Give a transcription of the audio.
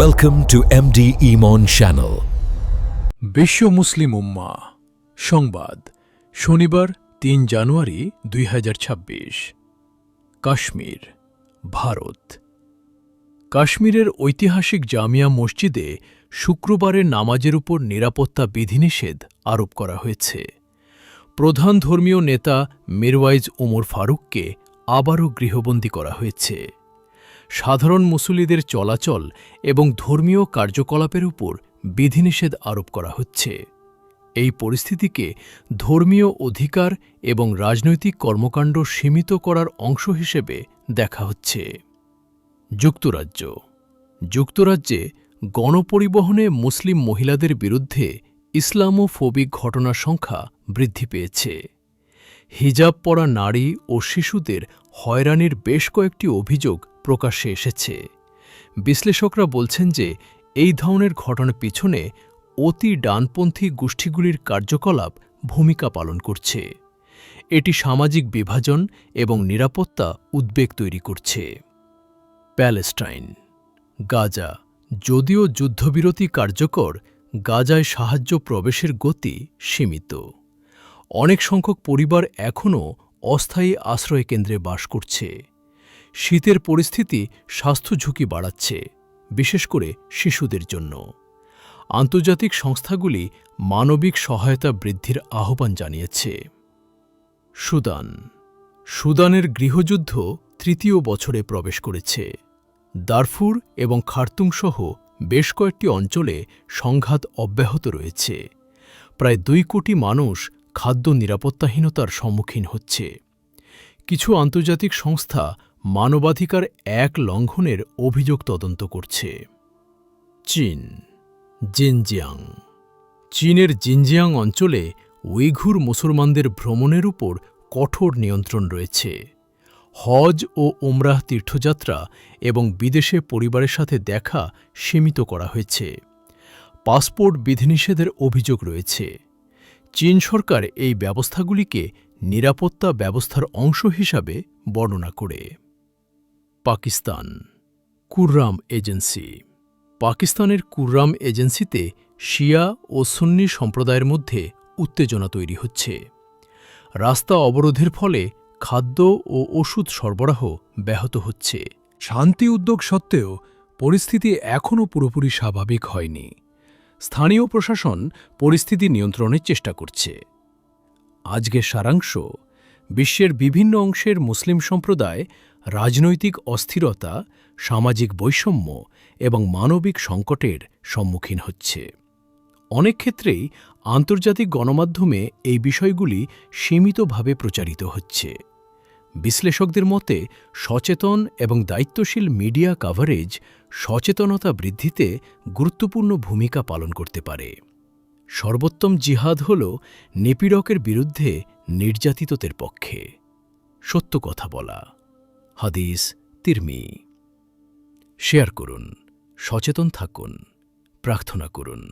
Welcome to MD Emon Channel. বিশ্ব মুসলিম উম্মা, সংবাদ, শনিবার তিন জানুয়ারি দুই হাজার ছাব্বিশ, কাশ্মীর, ভারত। কাশ্মীরের ঐতিহাসিক জামিয়া মসজিদে শুক্রবারের নামাজের উপর নিরাপত্তা বিধিনিষেধ আরোপ করা হয়েছে। প্রধান ধর্মীয় নেতা মিরওয়াইজ উমর ফারুককে আবারও গৃহবন্দী করা হয়েছে। সাধারণ মুসল্লিদের চলাচল এবং ধর্মীয় কার্যকলাপের উপর বিধিনিষেধ আরোপ করা হচ্ছে। এই পরিস্থিতিকে ধর্মীয় অধিকার এবং রাজনৈতিক কর্মকাণ্ড সীমিত করার অংশ হিসেবে দেখা হচ্ছে। যুক্তরাজ্য। যুক্তরাজ্যে গণপরিবহনে মুসলিম মহিলাদের বিরুদ্ধে ইসলামোফোবিক ঘটনার সংখ্যা বৃদ্ধি পেয়েছে। হিজাব পরা নারী ও শিশুদের হয়রানির বেশ কয়েকটি অভিযোগ প্রকাশ্যে এসেছে। বিশ্লেষকরা বলছেন যে, এই ধরনের ঘটনার পিছনে অতি ডানপন্থী গোষ্ঠীগুলির কার্যকলাপ ভূমিকা পালন করছে। এটি সামাজিক বিভাজন এবং নিরাপত্তা উদ্বেগ তৈরি করছে। প্যালেস্টাইন, গাজা, যদিও যুদ্ধবিরতি কার্যকর, গাজায় সাহায্য প্রবেশের গতি সীমিত। অনেক সংখ্যক পরিবার এখনও অস্থায়ী আশ্রয় কেন্দ্রে বাস করছে। শীতের পরিস্থিতি, স্বাস্থ্য ঝুঁকি বাড়াচ্ছে, বিশেষ করে শিশুদের জন্য। আন্তর্জাতিক সংস্থাগুলি মানবিক সহায়তা বৃদ্ধির আহ্বান জানিয়েছে। সুদান। সুদানের গৃহযুদ্ধ তৃতীয় বছরে প্রবেশ করেছে। দারফুর এবং খার্তুং সহ বেশ কয়েকটি অঞ্চলে সংঘাত অব্যাহত রয়েছে। প্রায় দুই কোটি মানুষ খাদ্য নিরাপত্তাহীনতার সম্মুখীন হচ্ছে। কিছু আন্তর্জাতিক সংস্থা মানবাধিকার এক লঙ্ঘনের অভিযোগ তদন্ত করছে। চীন, জিনজিয়াং। চীনের জিনজিয়াং অঞ্চলে উইঘুর মুসলমানদের ভ্রমণের উপর কঠোর নিয়ন্ত্রণ রয়েছে। হজ ও ওমরাহ তীর্থযাত্রা এবং বিদেশে পরিবারের সাথে দেখা সীমিত করা হয়েছে। পাসপোর্ট বিধিনিষেধের অভিযোগ রয়েছে। চীন সরকার এই ব্যবস্থাগুলিকে নিরাপত্তা ব্যবস্থার অংশ হিসাবে বর্ণনা করে। পাকিস্তান, কুররাম এজেন্সি। পাকিস্তানের কুররাম এজেন্সিতে শিয়া ও সুন্নি সম্প্রদায়ের মধ্যে উত্তেজনা তৈরি হচ্ছে। রাস্তা অবরোধের ফলে খাদ্য ও ওষুধ সরবরাহ ব্যাহত হচ্ছে। শান্তি উদ্যোগ সত্ত্বেও পরিস্থিতি এখনও পুরোপুরি স্বাভাবিক হয়নি। স্থানীয় প্রশাসন পরিস্থিতি নিয়ন্ত্রণের চেষ্টা করছে। আজকের সারাংশ, বিশ্বের বিভিন্ন অংশের মুসলিম সম্প্রদায় রাজনৈতিক অস্থিরতা, সামাজিক বৈষম্য এবং মানবিক সংকটের সম্মুখীন হচ্ছে। অনেক ক্ষেত্রেই আন্তর্জাতিক গণমাধ্যমে এই বিষয়গুলি সীমিতভাবে প্রচারিত হচ্ছে। বিশ্লেষকদের মতে, সচেতন এবং দায়িত্বশীল মিডিয়া কাভারেজ সচেতনতা বৃদ্ধিতে গুরুত্বপূর্ণ ভূমিকা পালন করতে পারে। সর্বোত্তম জিহাদ হল নিপীড়কের বিরুদ্ধে নির্যাতিতদের পক্ষে। সত্য কথা বলা। হাদিস তিরমি। শেয়ার করুন সচেতন থাকুন প্রার্থনা করুন।